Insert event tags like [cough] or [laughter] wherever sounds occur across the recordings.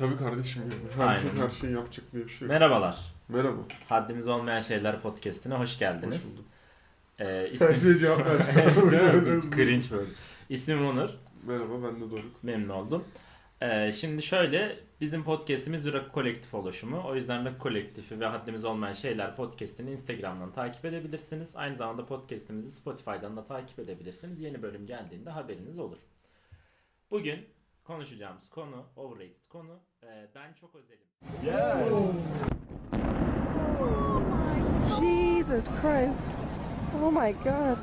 Tabii kardeşim yani. Herkes Aynen. her şeyi yapacak diye bir şey yok. Merhabalar. Merhaba. Haddimiz Olmayan Şeyler podcastine hoş Hoş geldiniz. bulduk. Ee, Her isim... şeye cevap ver. [laughs] Cringe böyle. İsmim Onur. Merhaba ben de Doruk. Memnun oldum. Ee, şimdi şöyle bizim podcastimiz bir rock kolektif oluşumu. O yüzden rock kolektifi ve Haddimiz Olmayan Şeyler podcastini Instagram'dan takip edebilirsiniz. Aynı zamanda podcastimizi Spotify'dan da takip edebilirsiniz. Yeni bölüm geldiğinde haberiniz olur. Bugün konuşacağımız konu overrated konu. Ee, ben çok özelim. Jesus Christ. Oh my God.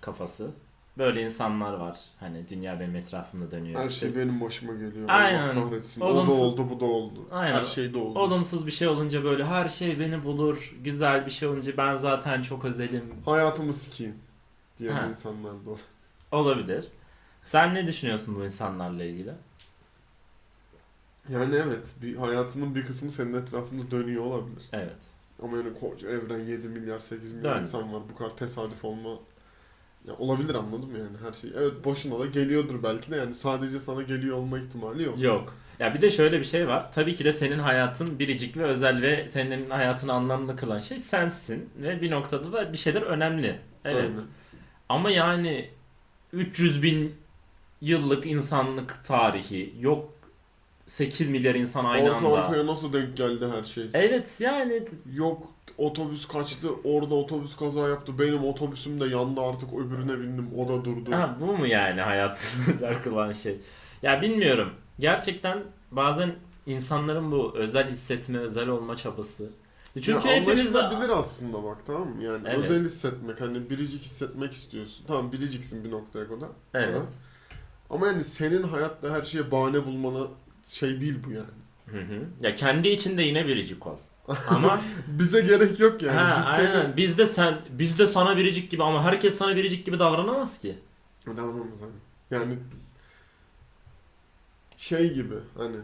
kafası. Böyle insanlar var. Hani dünya benim etrafımda dönüyor. Her şey benim başıma geliyor. Aynen. Allah kahretsin. O Olumsuz- da oldu bu da oldu. Aynen. Her şey de oldu. olumsuz bir şey olunca böyle her şey beni bulur. Güzel bir şey olunca ben zaten çok özelim. Hayatımı sikeyim diyen Ha. insanlar da. Olabilir. Sen ne düşünüyorsun bu insanlarla ilgili? Yani evet bir hayatının bir kısmı senin etrafında dönüyor olabilir. Evet. Ama yani koca evren 7 milyar 8 milyar Dön. insan var. Bu kadar tesadüf olma ya olabilir anladım yani her şey. Evet boşuna da geliyordur belki de yani sadece sana geliyor olma ihtimali yok. Yok. Ya bir de şöyle bir şey var. Tabii ki de senin hayatın biricik ve özel ve senin hayatını anlamlı kılan şey sensin. Ve bir noktada da bir şeyler önemli. Evet. Aynen. Ama yani 300 bin yıllık insanlık tarihi yok 8 milyar insan aynı Arka anda. arkaya nasıl denk geldi her şey? Evet yani Yok otobüs kaçtı orada otobüs kaza yaptı benim otobüsüm de yandı artık öbürüne bindim o da durdu. ha, bu mu yani hayatını özel [laughs] kılan şey? Ya bilmiyorum. Gerçekten bazen insanların bu özel hissetme, özel olma çabası. Çünkü ya hepimiz de... anlaşılabilir aslında bak tamam mı? Yani Evet. özel hissetmek hani biricik hissetmek istiyorsun. Tamam biriciksin bir noktaya kadar. Evet. Ama- yani senin hayatta her şeye bahane bulmana şey değil bu yani. Hı hı. Ya kendi içinde yine biricik ol. Ama [laughs] Bize gerek yok yani. ha, Biz aynen. seni... Biz de sen biz de sana biricik gibi ama herkes sana biricik gibi davranamaz ki. Davranmaz hani. Yani şey gibi hani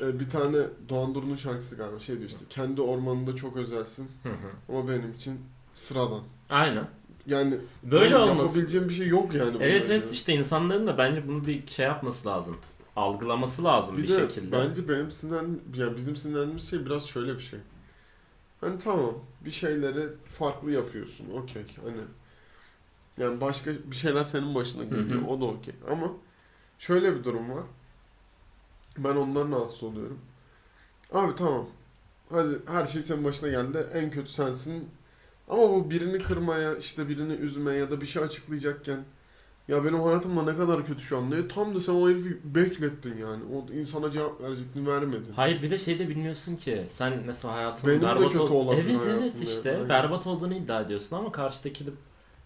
e, bir tane Doğan Duru'nun şarkısı galiba şey diyor işte kendi ormanında çok özelsin Hı hı. ama benim için sıradan. Aynen. Yani Böyle yani olması. yapabileceğim bir şey yok yani. Evet evet ilgili. işte insanların da bence bunu bir şey yapması lazım. Algılaması lazım bir, Bir, de şekilde. bence benim sinirlen yani bizim sinirlendiğimiz şey biraz şöyle bir şey. Hani tamam bir şeyleri farklı yapıyorsun okey hani yani başka bir şeyler senin başına geliyor o da okey ama şöyle bir durum var. Ben ondan rahatsız oluyorum. Abi tamam hadi her şey senin başına geldi en kötü sensin ama bu birini kırmaya işte birini üzmeye ya da bir şey açıklayacakken ya benim hayatımda ne kadar kötü şu an diye tam da sen o herifi beklettin yani. O insana cevap verecektin vermedin. Hayır bir de şey de bilmiyorsun ki. Sen mesela hayatının Benim de berbat kötü ol- Evet evet işte aynen. berbat olduğunu iddia ediyorsun ama karşıdaki de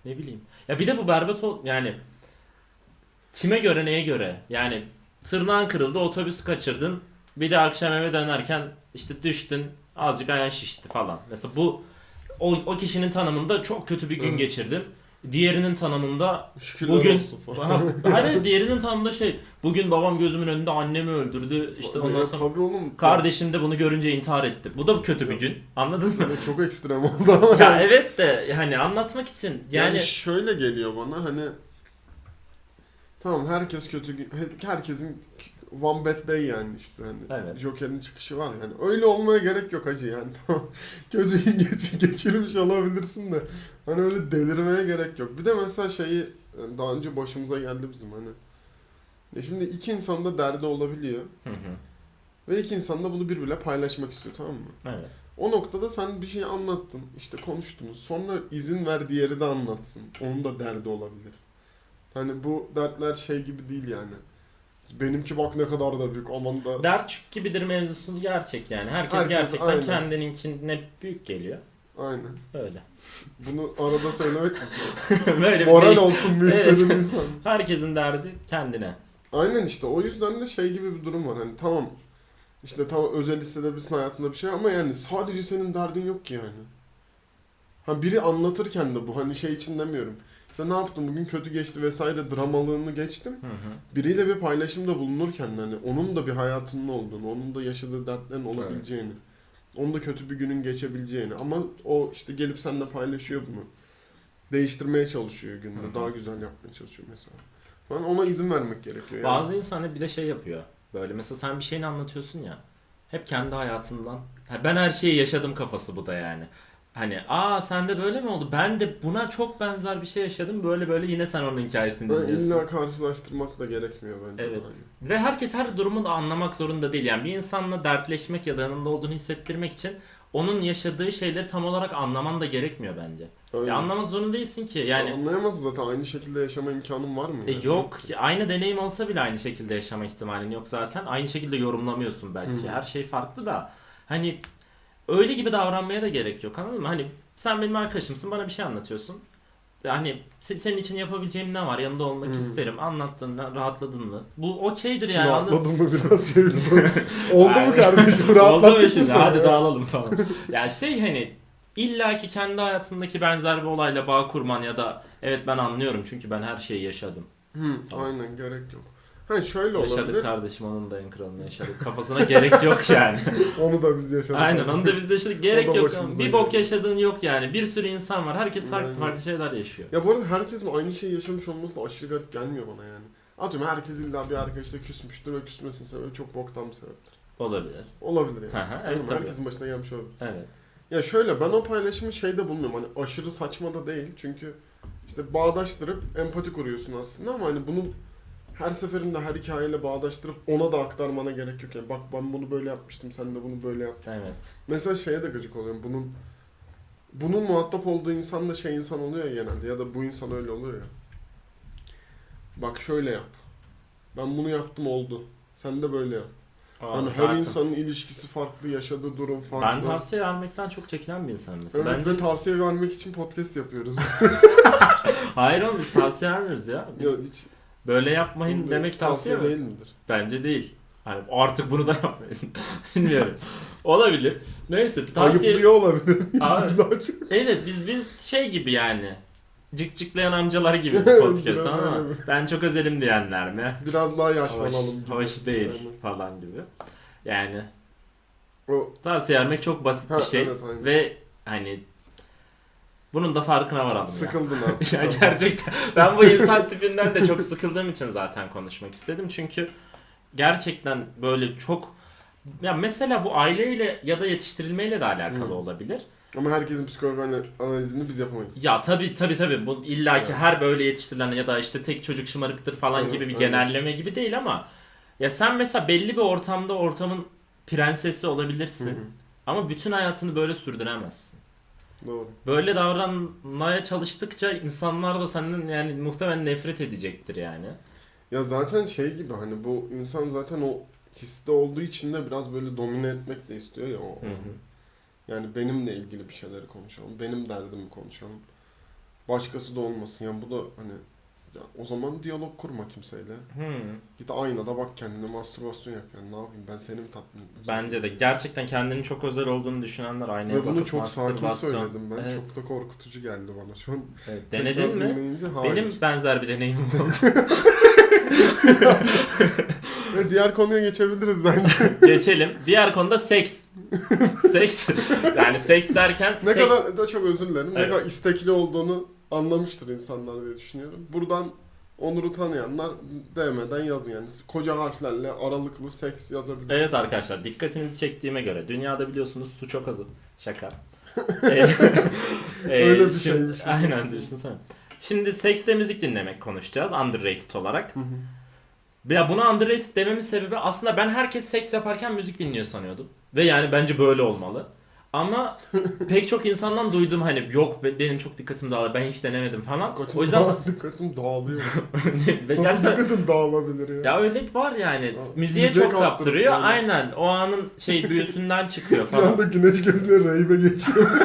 ne bileyim. Ya bir de bu berbat ol yani kime göre neye göre? Yani tırnağın kırıldı otobüs kaçırdın. Bir de akşam eve dönerken işte düştün azıcık ayağın şişti falan. Mesela bu o, o kişinin tanımında çok kötü bir gün Evet. geçirdim. Diğerinin tanımında Şükürler Bugün- olsun falan. Aha, Hayır diğerinin tanımında şey bugün babam gözümün önünde annemi öldürdü işte ondan Ya sonra tabii oğlum. kardeşim de bunu görünce intihar etti. Bu da kötü bir gün. Anladın mı? Çok ekstrem oldu ama. ya evet de hani anlatmak için yani, yani, şöyle geliyor bana hani tamam herkes kötü gün- herkesin one bad day yani işte hani Evet. Joker'in çıkışı var yani öyle olmaya gerek yok hacı yani [laughs] tamam gözü [laughs] geç, geçirmiş olabilirsin de hani öyle delirmeye gerek yok bir de mesela şeyi e, daha önce başımıza geldi bizim hani ya şimdi iki insan da derdi olabiliyor Hı hı, ve iki insan da bunu birbiriyle paylaşmak istiyor tamam mı? evet. O noktada sen bir şey anlattın, işte konuştunuz. Sonra izin ver diğeri de anlatsın. Onun da derdi olabilir. Hani bu dertler şey gibi değil yani. Benimki bak ne kadar da büyük aman da. Dertçük gibidir mevzusu gerçek yani. Herkes, Herkes, gerçekten aynen. kendininkine büyük geliyor. Aynen. Öyle. Bunu arada söylemek mi? [laughs] Böyle bir Moral değil. olsun mu Evet. istedin insan? [laughs] Herkesin derdi kendine. Aynen işte o yüzden de şey gibi bir durum var. Hani tamam işte tamam özel hissedebilirsin hayatında bir şey ama yani sadece senin derdin yok ki yani. Ha biri anlatırken de bu hani şey için demiyorum. İşte ne yaptım bugün kötü geçti vesaire dramalığını geçtim. Hı hı. biriyle bir paylaşımda bulunurken hani onun da bir hayatının olduğunu, onun da yaşadığı dertlerin olabileceğini, onun da kötü bir günün geçebileceğini ama o işte gelip seninle paylaşıyor bunu. Değiştirmeye çalışıyor gününü, Hı hı. daha güzel yapmaya çalışıyor mesela. Falan ona izin vermek gerekiyor. Yani. Bazı insanlar bir de şey yapıyor. Böyle mesela sen bir şeyini anlatıyorsun ya. Hep kendi hayatından. Ha, ben her şeyi yaşadım kafası bu da yani. Hani aa sende böyle mi oldu? Ben de buna çok benzer bir şey yaşadım. Böyle böyle yine sen onun hikayesini Böyle dinliyorsun. illa karşılaştırmak da gerekmiyor bence. Evet. Yani. Ve herkes her durumu da anlamak zorunda değil. Yani bir insanla dertleşmek ya da yanında olduğunu hissettirmek için onun yaşadığı şeyleri tam olarak anlaman da gerekmiyor bence. Öyle. Ya anlamak zorunda değilsin ki. Yani Anlayamazsın zaten aynı şekilde yaşama imkanın var mı? E, yani? yok aynı deneyim olsa bile aynı şekilde yaşama ihtimalin yok zaten. Aynı şekilde yorumlamıyorsun belki. Hı. Her şey farklı da hani öyle gibi davranmaya da gerek yok anladın mı? Hani sen benim arkadaşımsın bana bir şey anlatıyorsun. Yani se- senin için yapabileceğim ne var? Yanında olmak Hı. isterim. Anlattın, rahatladın mı? Bu okeydir yani. anladın- Rahatladın mı biraz şey bir soru. [laughs] Oldu mu kardeşim? [laughs] Oldu Rahatlattın mu mı şimdi? Hadi dağılalım falan. ya şey hani illa ki kendi hayatındaki benzer bir olayla bağ kurman ya da evet ben anlıyorum çünkü ben her şeyi yaşadım. Hı, aynen gerek yok. Ha şöyle Yaşadık olabilir. kardeşim onun da en kralını yaşadık. Kafasına gerek yok yani. [laughs] Onu da biz yaşadık. Aynen onu da biz yaşadık. Gerek yok. Bir bok yaşadığın yok yani. Bir sürü insan var. Herkes farklı Aynen. farklı şeyler yaşıyor. Ya bu arada herkesin aynı şeyi yaşamış olması da aşırı garip gelmiyor bana yani. Atıyorum herkes illa bir arkadaşla küsmüştür ve küsmesinin sebebi çok boktan bir sebeptir. Olabilir. Olabilir yani. evet, tabii. herkesin başına gelmiş olabilir. Evet. Ya şöyle ben o paylaşımı şeyde bulmuyorum hani aşırı saçma da değil çünkü işte bağdaştırıp empati kuruyorsun aslında ama hani bunu her seferinde her hikayeyle bağdaştırıp ona da aktarmana gerek yok yani bak ben bunu böyle yapmıştım sen de bunu böyle yap. Evet. Mesela şeye de gıcık oluyorum bunun bunun muhatap olduğu insan da şey insan oluyor ya genelde ya da bu insan öyle oluyor ya. Bak şöyle yap. Ben bunu yaptım oldu. Sen de böyle yap. Aa, Yani her zaten. insanın ilişkisi farklı, yaşadığı durum farklı. Ben tavsiye vermekten çok çekinen bir insanım mesela. Evet Bence... ve tavsiye vermek için podcast yapıyoruz. [laughs] Hayır oğlum biz tavsiye vermiyoruz ya. Biz ya hiç böyle yapmayın demek tavsiye mi? değil midir? Bence değil. Hani artık bunu da yapmayın. [laughs] Bilmiyorum. Olabilir. Neyse tavsiye... Ayıplıyor olabilir [laughs] Abi-? Evet biz biz şey gibi yani. Cıkcıklayan amcalar gibi bu [laughs] podcast ama öyle ben çok özelim diyenler mi? Biraz daha Hoş, yaşlanalım gibi. hoş değil Yani. falan gibi. Yani O, tavsiye vermek çok basit Ha, bir şey evet, aynen. ve hani bunun da farkına varalım ya. sıkıldın artık. [laughs] ya gerçekten ben bu insan tipinden de çok sıkıldığım için zaten konuşmak istedim. Çünkü gerçekten böyle çok ya mesela bu aileyle ya da yetiştirilmeyle de alakalı Hı. olabilir. Ama herkesin psikolojik ana- analizini biz yapamayız. Ya tabi tabi tabi bu illaki Evet. her böyle yetiştirilen ya da işte tek çocuk şımarıktır falan Evet, gibi bir aynen. genelleme gibi değil ama ya sen mesela belli bir ortamda ortamın prensesi olabilirsin Hı hı. ama bütün hayatını böyle sürdüremezsin. Doğru. Böyle davranmaya çalıştıkça insanlar da senden yani muhtemelen nefret edecektir yani. Ya zaten şey gibi hani bu insan zaten o histe olduğu için de biraz böyle domine etmek de istiyor ya o. Hı hı. Yani benimle ilgili bir şeyleri konuşalım. Benim derdimi konuşalım. Başkası da olmasın. Yani bu da hani o zaman diyalog kurma kimseyle. Hmm. Git aynada bak kendine mastürbasyon yap yani ne yapayım ben seni mi tatmin etmek Bence de gerçekten kendinin çok özel olduğunu düşünenler aynaya Ve bunu bakıp çok sakin mastürbasyon- söyledim ben. Evet. Çok da korkutucu geldi bana şu an. Evet, Tekrar Denedin mi? dinleyince hayır. Benim benzer bir deneyimim oldu. [laughs] Ve diğer konuya geçebiliriz bence. [laughs] Geçelim. Diğer konuda seks. seks. Yani seks derken ne seks. kadar da çok özür dilerim. Ne Evet. kadar istekli olduğunu anlamıştır insanlar diye düşünüyorum. Buradan Onur'u tanıyanlar DM'den yazın yani. Koca harflerle aralıklı seks yazabilir. Evet arkadaşlar dikkatinizi çektiğime göre dünyada biliyorsunuz su çok azı. Şaka. [laughs] Ee, e, Öyle bir şimdi- şeymiş. Aynen düşünsene. Şimdi sekste müzik dinlemek konuşacağız underrated olarak. Hı hı. Ya buna underrated dememin sebebi aslında ben herkes seks yaparken müzik dinliyor sanıyordum. Ve yani bence böyle olmalı. Ama pek çok insandan duydum hani yok be- benim çok dikkatim dağılır ben hiç denemedim falan. Dikkatim, O yüzden dağ- dikkatim dağılıyor. [laughs] ve Nasıl gerçekten dikkatin dağılabilir ya? ya öyle var yani Ya, müziğe müziğe çok kaptırıyor. kaptırıyor. Aynen o anın şey büyüsünden çıkıyor [laughs] Bir falan. anda güneş gözleri reybe geçiyor. [laughs]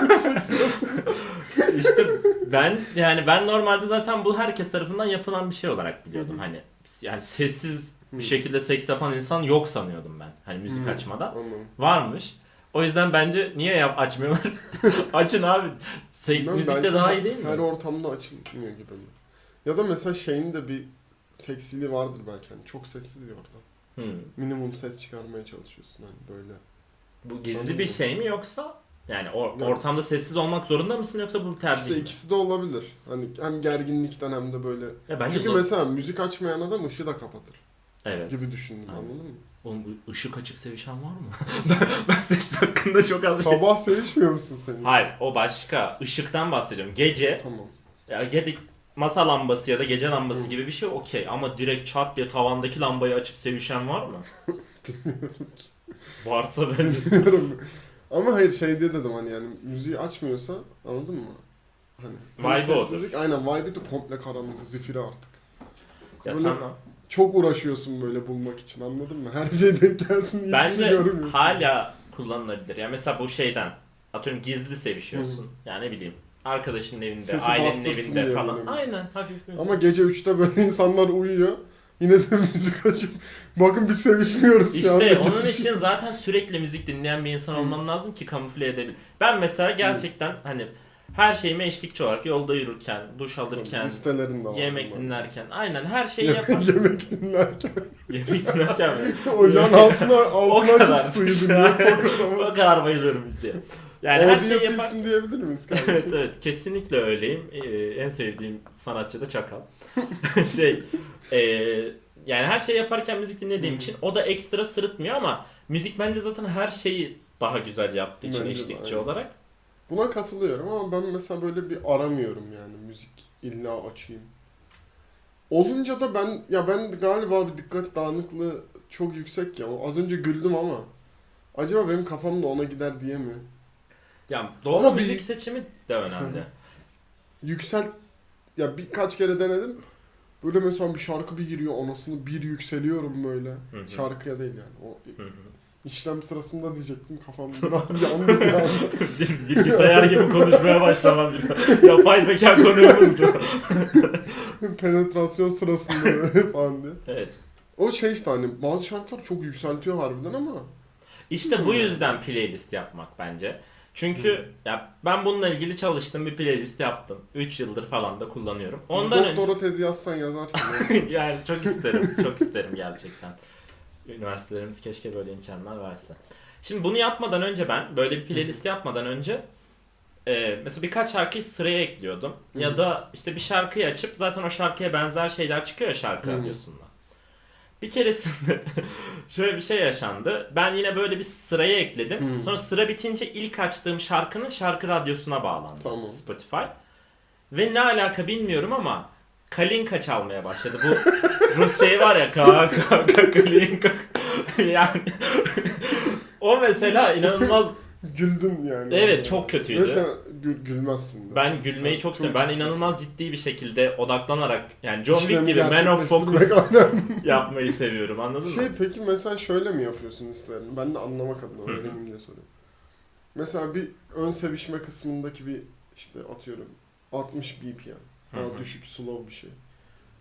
İşte ben yani ben normalde zaten bu herkes tarafından yapılan bir şey olarak biliyordum. Hani yani sessiz bir şekilde seks yapan insan yok sanıyordum ben. Hani müzik açmadan. Anladım. Varmış. O yüzden bence niye yap açmıyorlar? [laughs] Açın abi. Seks Bilmem, müzikte belki daha iyi değil mi? Her ortamda açılmıyor gibi. mi? Ya da mesela şeyin de bir seksiliği vardır belki. Hani çok sessiz ya orada. Hmm. Minimum ses çıkarmaya çalışıyorsun hani böyle. Bu gizli Anladım. bir şey mi yoksa? Yani o, Yok. ortamda sessiz olmak zorunda mısın yoksa bu tercih İşte mi? ikisi de olabilir. Hani hem gerginlikten hem de böyle. Ya bence Çünkü zor- mesela müzik açmayan adam ışığı da kapatır. Evet. gibi düşündüm Aynen. anladın mı? Oğlum ışık açık sevişen var mı? [laughs] ben, ben seks hakkında çok az şey... Sabah sevişmiyor musun sen? Hayır o başka. Işıktan bahsediyorum. Gece Tamam. ya gece masa lambası ya da gece lambası Hı. gibi bir şey okey ama direkt çat diye tavandaki lambayı açıp sevişen var mı? [laughs] Varsa ben Bilmiyorum. Ama hayır şey diye dedim hani yani müziği açmıyorsa anladın mı? Hani Vibe odur. sessizlik, Aynen vibe'i de komple karanlık, zifiri artık. ya Böyle tamam. Çok uğraşıyorsun böyle bulmak için anladın mı? Her şey denk gelsin hiçbir şey Bence görmüyorsun. hala kullanılabilir. Yani mesela bu şeyden atıyorum gizli sevişiyorsun. Yani ne bileyim arkadaşının evinde, Sesi ailenin bastırsın evinde diye falan. böyle. Aynen hafif müzik. Ama gece 3'te böyle [laughs] insanlar uyuyor. Yine de müzik açıp bakın biz sevişmiyoruz şu anda. İşte gibi onun bir şey. için zaten sürekli müzik dinleyen bir insan olman lazım ki kamufle edebil. Ben mesela gerçekten hani her şeyime eşlikçi olarak yolda yürürken, duş alırken, Listelerin de var yemek bunlar. dinlerken, aynen her şeyi yapar. [laughs] Yemek, dinlerken. yemek dinlerken mi? [laughs] Ocağın altına, [laughs] altına kadar. açıp suyu dinliyor. o kadar bayılıyorum müziğe. Yani her şeyi yapar. Diyebilir miyiz kardeşim? evet evet kesinlikle öyleyim. Ee, en sevdiğim sanatçı da Çakal. şey e, yani her şey yaparken müzik dinlediğim için o da ekstra sırıtmıyor ama müzik bence zaten her şeyi daha güzel yaptığı için Bence de, eşlikçi aynen. olarak. Buna katılıyorum ama ben mesela böyle bir aramıyorum yani müzik illa açayım. Olunca da ben ya ben galiba bir dikkat dağınıklığı çok yüksek ya. Az önce güldüm ama acaba benim kafam da ona gider diye mi? Yani doğru Ama bir- müzik seçimi de önemli. Yüksel ya birkaç kere denedim. Böyle mesela bir şarkı bir giriyor anasını bir yükseliyorum böyle. Hı hı. Şarkıya değil yani. O Hı hı. İşlem sırasında diyecektim kafam [laughs] biraz yandı yani. Bilgisayar gibi konuşmaya başlamam. Yapay zeka konuğumuzdu. [laughs] Penetrasyon sırasında [laughs] falan diye. evet. O şey işte hani bazı şarkılar çok yükseltiyor harbiden ama İşte bu yüzden playlist yapmak bence. Çünkü ya ben bununla ilgili çalıştım bir playlist yaptım. 3 yıldır falan da kullanıyorum. Ondan önce doktora tezi yazsan yazarsın. yani çok isterim, çok isterim gerçekten. Üniversitelerimiz keşke böyle imkanlar verse. Şimdi bunu yapmadan önce ben, böyle bir playlist yapmadan önce e, mesela birkaç şarkıyı sıraya ekliyordum. Hı. Ya da işte bir şarkıyı açıp zaten o şarkıya benzer şeyler çıkıyor şarkı Hı. radyosunda. Bir keresinde [laughs] şöyle bir şey yaşandı. Ben yine böyle bir sıraya ekledim. Hı. Sonra sıra bitince ilk açtığım şarkının şarkı radyosuna bağlandı Tamam. Spotify. Ve ne alaka bilmiyorum ama Kalinka çalmaya başladı. Bu [laughs] Rus şey var ya ka ka ka Kalinka. yani o mesela inanılmaz Güldün yani. evet çok kötüydü. Ve sen gül, gülmezsin de. Ben gülmeyi Sen çok seviyorum. Ben inanılmaz ciddi bir şekilde odaklanarak yani John Wick gibi Man of Focus [laughs] yapmayı seviyorum anladın Şey mı? peki mesela şöyle mi yapıyorsun listelerini? Ben de anlamak adına öğreneyim diye soruyorum. Mesela bir ön sevişme kısmındaki bir işte atıyorum 60 BPM. Daha düşük slow bir şey.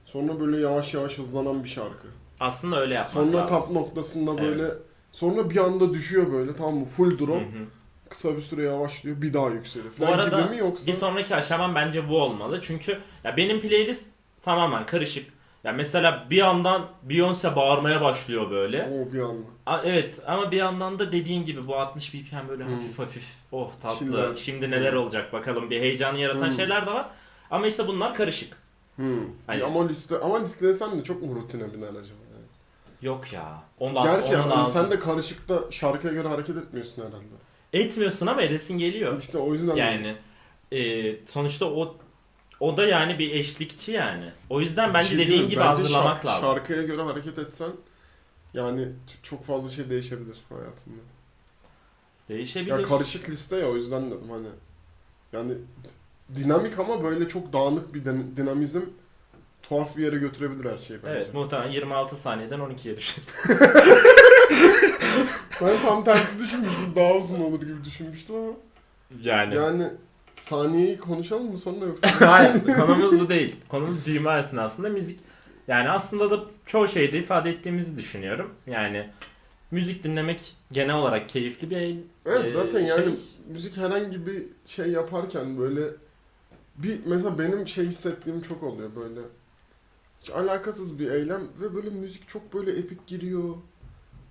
Sonra böyle yavaş yavaş hızlanan bir şarkı. Aslında öyle yapmak Sonra lazım. tap noktasında böyle Evet. sonra bir anda düşüyor böyle tamam mı? Full Hı drop. hı. Kısa bir süre yavaşlıyor bir daha yükseliyor Bu falan arada gibi mi yoksa? Bir sonraki aşamam bence bu olmalı. Çünkü ya benim playlist tamamen karışık. Ya mesela bir yandan Beyoncé bağırmaya başlıyor böyle. O bir anda. A- evet ama bir yandan da dediğin gibi bu 60 BPM böyle Hmm. hafif hafif oh tatlı. Chiller. Şimdi neler olacak bakalım bir heyecanı yaratan Hmm. şeyler de var. Ama işte bunlar karışık. Hmm. Aynen. Ama liste ama listelesen de çok mu rutine biner acaba? Yani? Yok ya. Ondan, Gerçi ona hani lazım. sen de karışıkta şarkıya göre hareket etmiyorsun herhalde. Etmiyorsun ama edesin geliyor. İşte o yüzden Yani e, sonuçta o o da yani bir eşlikçi yani. O yüzden bence şey dediğin diyeyim, gibi bence hazırlamak şark- lazım. Şarkıya göre hareket etsen yani t- çok fazla şey değişebilir hayatında. Değişebilir. Ya karışık liste ya o yüzden dedim hani. Yani dinamik ama böyle çok dağınık bir din- dinamizm tuhaf bir yere götürebilir her şeyi bence. Evet muhtemelen 26 saniyeden 12'ye düşün. [laughs] Ben tam tersi düşünmüştüm. Daha uzun olur gibi düşünmüştüm ama. yani. Yani saniyeyi konuşalım mı sonra yoksa? [laughs] Hayır konumuz bu değil. Konumuz cima esnasında müzik. Yani aslında da çoğu şeyde ifade ettiğimizi düşünüyorum. Yani müzik dinlemek genel olarak keyifli bir Evet e, zaten yani şey. müzik herhangi bir şey yaparken böyle bir mesela benim şey hissettiğim çok oluyor böyle hiç alakasız bir eylem ve böyle müzik çok böyle epik giriyor.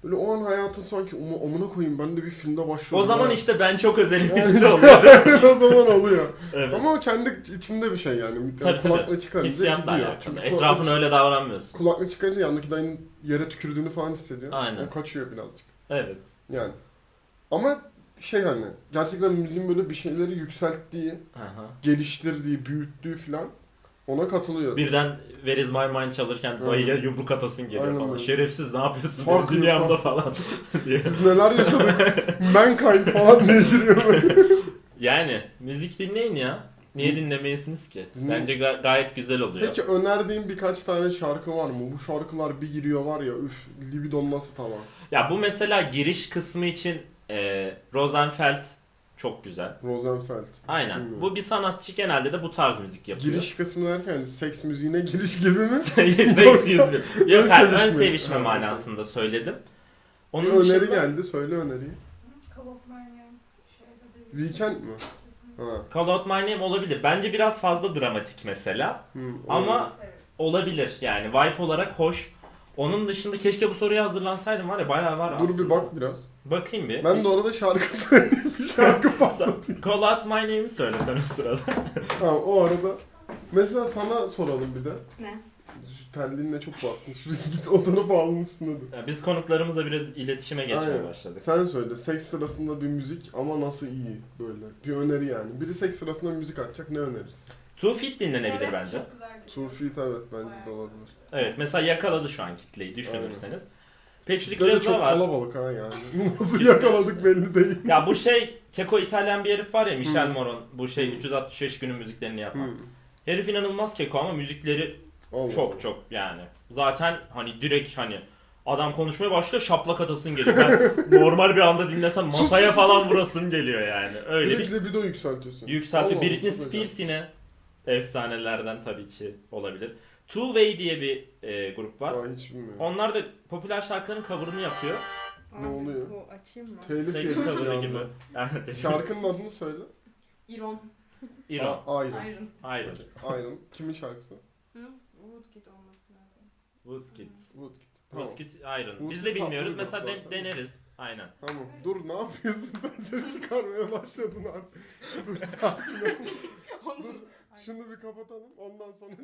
Böyle o an hayatın sanki "Oma- amına koyayım ben de bir filmde başlıyorum. O zaman ya." işte ben çok özelim Yani oluyor. [laughs] o zaman oluyor. Evet. Ama o kendi içinde bir şey yani. Yani Tabii kulaklığı tabii. çıkarınca Hissiyatla gidiyor. alakalı. Çünkü Etrafına öyle davranmıyorsun. Kulaklığı çıkarınca yandaki dayının yere tükürdüğünü falan hissediyor. Aynen. O kaçıyor birazcık. Evet. Yani. Ama şey hani gerçekten müziğin böyle bir şeyleri yükselttiği, Aha. geliştirdiği, büyüttüğü falan ona katılıyor. Birden Where is my mind çalırken dayıya yumruk atasın geliyor Aynen falan. öyle. Şerefsiz ne yapıyorsun Fuck benim you, dünyamda fuck. falan. diye. [laughs] Biz neler yaşadık. Mankind falan diye giriyor böyle. [laughs] yani müzik dinleyin ya. Niye dinlemeyesiniz ki? Bence ga- gayet güzel oluyor. Peki önerdiğin birkaç tane şarkı var mı? Bu şarkılar bir giriyor var ya üf libidon nasıl tamam. Ya bu mesela giriş kısmı için e, Rosenfeld çok güzel. Rosenfeld. Aynen. Bilmiyorum. Bu bir sanatçı genelde de bu tarz müzik yapıyor. Giriş kısmı derken hani seks müziğine giriş gibi mi? [laughs] Seksiz bir. Yok Ön hayır, ön sevişme. manasında söyledim. Bir Onun öneri dışında geldi. Söyle öneriyi. De Weekend mi? Ha. Call Out My Name olabilir. Bence biraz fazla dramatik mesela. Ama- olabilir. Severiz. Olabilir yani vibe olarak hoş. Onun dışında keşke bu soruya hazırlansaydım var ya bayağı var Dur aslında. bir bak biraz. Bakayım bir. Ben de orada şarkı [laughs] söyleyeyim. Bir şarkı [laughs] patlatayım. Call Out My Name'i söyle sen o sırada. [laughs] Tamam o arada. Mesela sana soralım bir de. Ne? Şu terliğinle çok bastın. Şuraya git odana bağlının üstüne dur. Ya biz konuklarımızla biraz iletişime geçmeye Aynen. başladık. Sen söyle. Seks sırasında bir müzik ama nasıl iyi böyle. Bir öneri yani. Biri seks sırasında müzik açacak ne önerirsin? Two Feet dinlenebilir evet, bence. Çok güzel bir Two Feet evet bence de olabilir. Evet mesela yakaladı şu an kitleyi düşünürseniz. Patrick Böyle Reza çok var. kalabalık ha yani. [laughs] Nasıl yakaladık belli değil. Ya bu şey Keko İtalyan bir herif var ya Michel. Moron. Bu şey Hı. 365 günün müziklerini yapan. Hı. Herif inanılmaz Keko ama müzikleri Allah çok Allah. çok yani. Zaten hani direkt hani adam konuşmaya başlıyor şaplak atasın geliyor. Ben [laughs] normal bir anda dinlesem masaya falan vurasım geliyor yani. Öyle Direkt bir libido yükseltiyorsun. yükseltiyor. Allah Britney Spears yine efsanelerden tabii ki olabilir. Two Way diye bir e, grup var. Aa, hiç bilmiyorum. Onlar da popüler şarkıların cover'ını yapıyor. Ne oluyor? Bu açayım mı? Telif bir cover'ı gibi. [laughs] Şarkının adını söyle. Iron. Iron. Aa, Iron. Iron. Iron. Iron. Kimin şarkısı? Hı? Woodkid olması lazım. Woodkid. Woodkid. Tamam. Woodkid Iron. Biz Woodkid de bilmiyoruz. tatlı bir Mesela de- zaten. deneriz. Aynen. Tamam. Dur ne yapıyorsun sen ses çıkarmaya başladın artık. Dur sakin ol. [laughs] Onu Dur şunu bir kapatalım ondan sonra